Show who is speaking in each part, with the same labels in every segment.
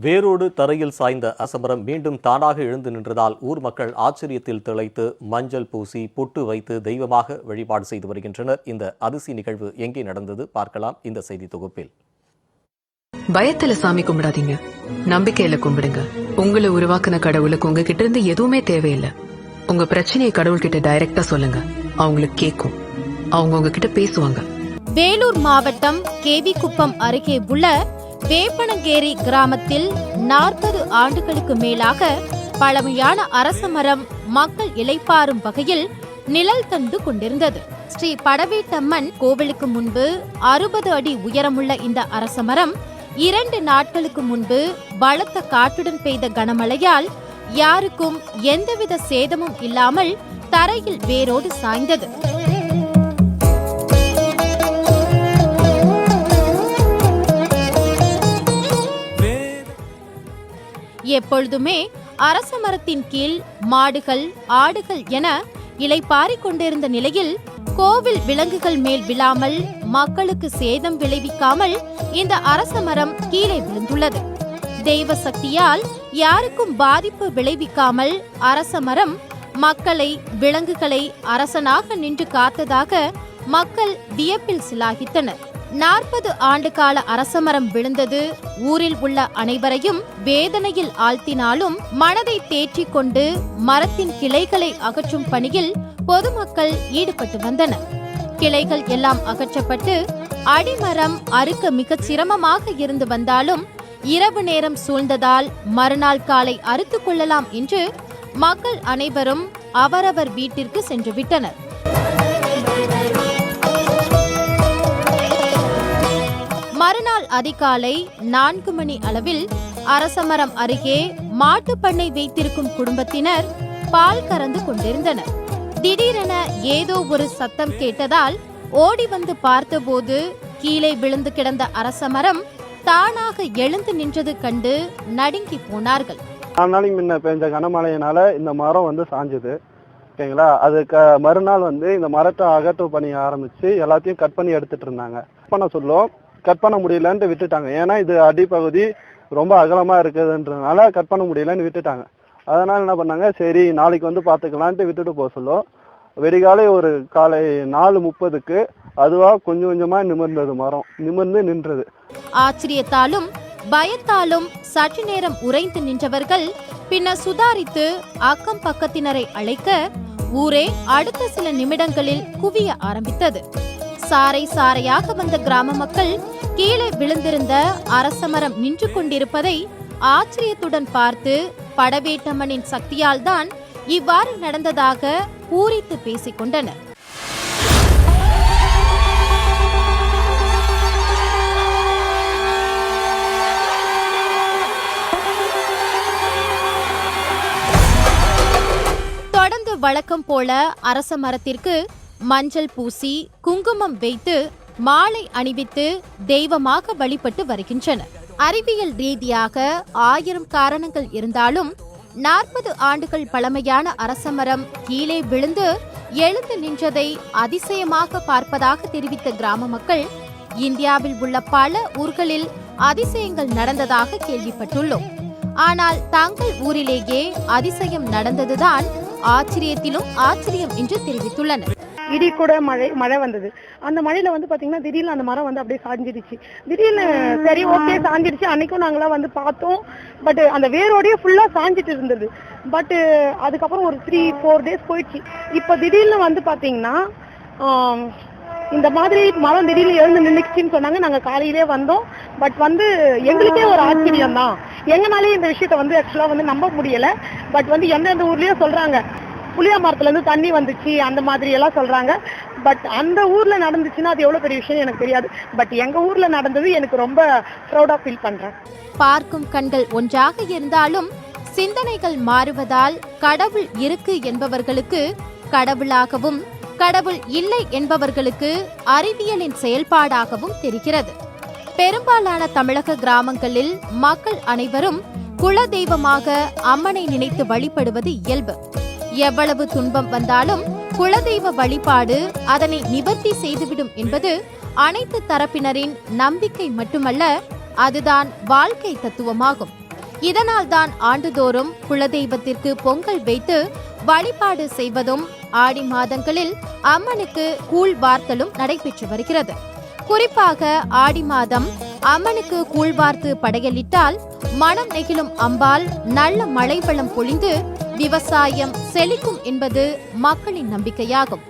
Speaker 1: வேரோடு தரையில் சாய்ந்த அசமரம் மீண்டும் தானாக எழுந்து நின்றதால் ஊர் மக்கள் ஆச்சரியத்தில் திளைத்து மஞ்சள் பூசி பொட்டு வைத்து தெய்வமாக வழிபாடு செய்து வருகின்றனர். இந்த அதிசய நிகழ்வு எங்கே நடந்தது? பார்க்கலாம் இந்த செய்தி தொகுப்பில்.
Speaker 2: பயத்துல சாமி கும்பிடாதீங்க. நம்பிக்கையில கும்பிடுங்க. உங்களை உருவாக்குன கடவுளுக்கு உங்ககிட்ட இருந்து எதுவுமே தேவையில்லை. உங்க பிரச்சனையை கடவுள்கிட்ட டைரக்டா சொல்லுங்க. அவங்களுக்கு கேக்கும் அவங்க உங்ககிட்ட பேசுவாங்க.
Speaker 3: வேலூர் மாவட்டம் கேவிக்குப்பம் அருகே உள்ள வேப்பனங்கேரி கிராமத்தில் நாற்பது ஆண்டுகளுக்கு மேலாக பழமையான அரச மரம் மக்கள் இளைப்பாறும் வகையில் நிழல் தந்து கொண்டிருந்தது. ஸ்ரீ படவேட்டம்மன் கோவிலுக்கு முன்பு அறுபது அடி உயரமுள்ள இந்த அரச மரம் இரண்டு நாட்களுக்கு முன்பு பலத்த காற்றுடன் பெய்த கனமழையால் யாருக்கும் எந்தவித சேதமும் இல்லாமல் தரையில் வேரோடு சாய்ந்தது. எப்பொழுதுமே அரச மரத்தின் கீழ் மாடுகள் ஆடுகள் என இலைப்பாரி கொண்டிருந்த நிலையில் கோவில் விலங்குகள் மேல் விழாமல் மக்களுக்கு சேதம் விளைவிக்காமல் இந்த அரச மரம் கீழே விழுந்துள்ளது. தெய்வ சக்தியால் யாருக்கும் பாதிப்பு விளைவிக்காமல் அரச மரம் மக்களை விலங்குகளை அரசனாக நின்று காத்ததாக மக்கள் வியப்பில் சிலாகித்தனர். நாற்பது ஆண்டு கால அரசமரம் விழுந்தது. ஊரில் உள்ள அனைவரையும் வேதனையில் ஆழ்த்தினாலும் மனதை தேற்றிக் கொண்டு மரத்தின் கிளைகளை அகற்றும் பணியில் பொதுமக்கள் ஈடுபட்டு வந்தனர். கிளைகள் எல்லாம் அகற்றப்பட்டு அடிமரம் அறுக்க மிகச் சிரமமாக இருந்து வந்தாலும் இரவு நேரம் சூழ்ந்ததால் மறுநாள் காலை அறுத்துக் கொள்ளலாம் என்று மக்கள் அனைவரும் அவரவர் வீட்டிற்கு சென்று விட்டனர். மறுநாள் அதிகாலை நான்கு மணி அளவில் அரசமரம் அருகே மாட்டுப்பண்ணை வைத்திருக்கும் குடும்பத்தினர் பால் கறந்து கொண்டிருந்தனர். திடீரென ஏதோ ஒரு சத்தம் கேட்டதால் ஓடி வந்து பார்த்தபோது கீழே விழுந்து கிடந்த அரசமரம் தானாக எழுந்து நின்றது கண்டு நடுங்கி போனார்கள்.
Speaker 4: நாலு நாளைக்கு முன்ன பெஞ்ச கனமழையினால இந்த மரம் வந்து சாஞ்சுது. ஓகேங்களா? அதுக்கு மறுநாள் வந்து இந்த மரத்தை அகற்று பண்ணி ஆரம்பிச்சு எல்லாத்தையும் கட் பண்ணி எடுத்துட்டு இருந்தாங்க. பண்ண சொல்லும்? கட் பண்ண முடியலன்ட்டு விட்டுட்டாங்க. ஏன்னா இது அடிப்பகுதி ரொம்ப அகலமாக இருக்குதுன்றதுனால கட் பண்ண முடியலன்னு விட்டுட்டாங்க. அதனால் என்ன பண்ணாங்க? சரி நாளைக்கு வந்து பார்த்துக்கலான்ட்டு விட்டுட்டு போக சொல்லும் வெடிகாலை ஒரு காலை நாலு முப்பதுக்கு அதுவாக கொஞ்சம் கொஞ்சமாக நிமிர்ந்தது மரம். நிமிர்ந்து நின்றது.
Speaker 3: ஆச்சரியத்தாலும் பயத்தாலும் சற்று நேரம் உறைந்து நின்றவர்கள் பின்னர் சுதாரித்து அக்கம் பக்கத்தினரை அழைக்க ஊரே அடுத்த சில நிமிடங்களில் குவிய ஆரம்பித்தது. சாறை சாறையாக வந்த கிராம மக்கள் கீழே விழுந்திருந்த அரசமரம் நின்று கொண்டிருப்பதை ஆச்சரியத்துடன் பார்த்து படவேட்டம்மனின் சக்தியால் தான் இவ்வாறு நடந்ததாக பூரித்து பேசிக் கொண்டனர் தொடர்ந்து வழக்கம் போல அரச மரத்திற்கு மஞ்சள் பூசி குங்குமம் வைத்து மாலை அணிவித்து தெய்வமாக வழிபட்டு வருகின்றனர். அறிவியல் ரீதியாக ஆயிரம் காரணங்கள் இருந்தாலும் நாற்பது ஆண்டுகள் பழமையான அரசமரம் கீழே விழுந்து எழுந்து நின்றதை அதிசயமாக பார்ப்பதாக தெரிவித்த கிராம மக்கள் இந்தியாவில் உள்ள பல ஊர்களில் அதிசயங்கள் நடந்ததாக கேள்விப்பட்டுள்ளோம். ஆனால் தங்கள் ஊரிலேயே அதிசயம் நடந்ததுதான் ஆச்சரியத்திலும் ஆச்சரியம் என்று தெரிவித்துள்ளனர்.
Speaker 5: இடி கூட மழை மழை வந்தது. அந்த மழையில வந்து பாத்தீங்கன்னா திடீர்னு அந்த மரம் வந்து அப்படியே சாஞ்சிடுச்சு. திடீர்னு சரி ஓகே சாஞ்சிடுச்சு. அன்னைக்கும் நாங்களாம் வந்து பார்த்தோம். பட் அந்த வேரோடயே ஃபுல்லா சாஞ்சிட்டு இருந்தது. பட் அதுக்கப்புறம் ஒரு த்ரீ ஃபோர் டேஸ் போயிடுச்சு. இப்போ திடீர்னு வந்து பாத்தீங்கன்னா இந்த மாதிரி மரம் திடீர்னு எழுந்து நின்னுச்சுன்னு சொன்னாங்க. நாங்க காலையிலே வந்தோம். பட் வந்து எங்களுக்கே ஒரு ஆச்சரியம் தான் எங்கனாலே இந்த விஷயத்த வந்து ஆக்சுவலா வந்து நம்ப முடியல. பட் வந்து எந்தெந்த ஊர்லயோ சொல்றாங்க. புளிய மரத்துல இருந்து தண்ணி வந்துச்சு அந்த மாதிரி எல்லாம் சொல்றாங்க. பட் அந்த ஊர்ல நடந்துச்சுன்னா அது எவ்வளவு பெரிய விஷயம் எனக்கு தெரியாது. பட் எங்க ஊர்ல நடந்தது எனக்கு ரொம்ப ப்ரௌடா ஃபீல் பண்றேன்.
Speaker 3: பார்க்கும் கண்கள் ஒன்றாக இருந்தாலும் சிந்தனைகள் மாறுவதால் கடவுள் இருக்கு என்பவர்களுக்கு கடவுளாகவும் கடவுள் இல்லை என்பவர்களுக்கு அறிவியலின் செயல்பாடாகவும் தெரிகிறது. பெரும்பாலான தமிழக கிராமங்களில் மக்கள் அனைவரும் குல தெய்வமாக அம்மனை நினைத்து வழிபடுவது இயல்பு. எவ்வளவு துன்பம் வந்தாலும் குலதெய்வ வழிபாடு அதனை நிவர்த்தி செய்துவிடும் என்பது அனைத்து தரப்பினரின் நம்பிக்கை மட்டுமல்ல அதுதான் வாழ்க்கை தத்துவமாகும். இதனால்தான் ஆண்டுதோறும் குலதெய்வத்திற்கு பொங்கல் வைத்து வழிபாடு செய்வதும் ஆடி மாதங்களில் அம்மனுக்கு கூழ் வார்த்தலும் நடைபெற்று வருகிறது. குறிப்பாக ஆடி மாதம் அம்மனுக்கு கூழ் வார்த்து படையலிட்டால் மனம் நெகிழும் அம்பால் நல்ல மழை வளம் பொழிந்து விவசாயம் செழிக்கும் என்பது மக்களின் நம்பிக்கையாகும்.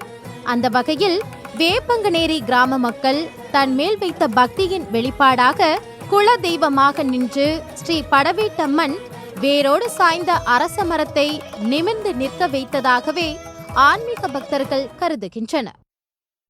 Speaker 3: அந்த வகையில் வேப்பங்கநேரி கிராம மக்கள் தன் மேல் வைத்த பக்தியின் வெளிப்பாடாக குல தெய்வமாக நின்று ஸ்ரீ படவேட்டம்மன் வேரோடு சாய்ந்த அரச மரத்தை நிமிர்ந்து நிற்க வைத்ததாகவே ஆன்மீக பக்தர்கள் கருதுகின்றனர்.